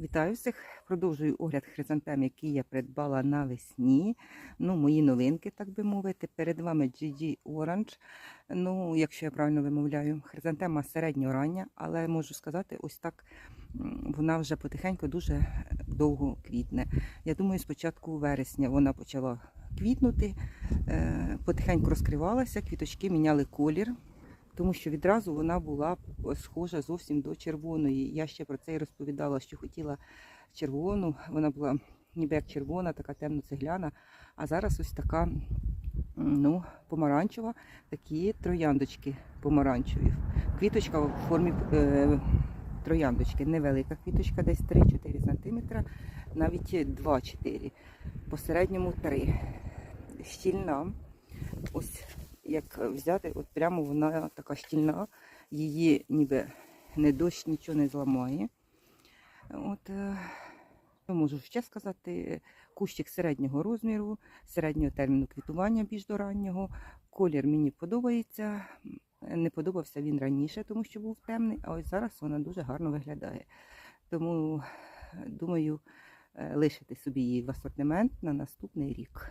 Вітаю всіх! Продовжую огляд хризантем, які я придбала навесні. Ну, мої новинки, так би мовити. Перед вами GG Orange. Ну, якщо я правильно вимовляю, хризантема середньорання, але можу сказати, ось так вона вже потихеньку дуже довго квітне. Я думаю, з початку вересня вона почала квітнути, е, потихеньку розкривалася, квіточки міняли колір. Тому що відразу вона була схожа зовсім до червоної. Я ще про це і розповідала, що хотіла червону. Вона була ніби як червона, така темно-цегляна. А зараз ось така ну, помаранчева, такі трояндочки помаранчеві. Квіточка в формі е, трояндочки. Невелика квіточка, десь 3-4 см, навіть 2-4, по середньому 3. Щільна. Ось як взяти, от прямо вона така щільна, її ніби не дощ нічого не зламає. От, е, можу ще сказати, кущик середнього розміру, середнього терміну квітування більш до раннього. Колір мені подобається. Не подобався він раніше, тому що був темний, а ось зараз вона дуже гарно виглядає. Тому, е, думаю, е, лишити собі її в асортимент на наступний рік.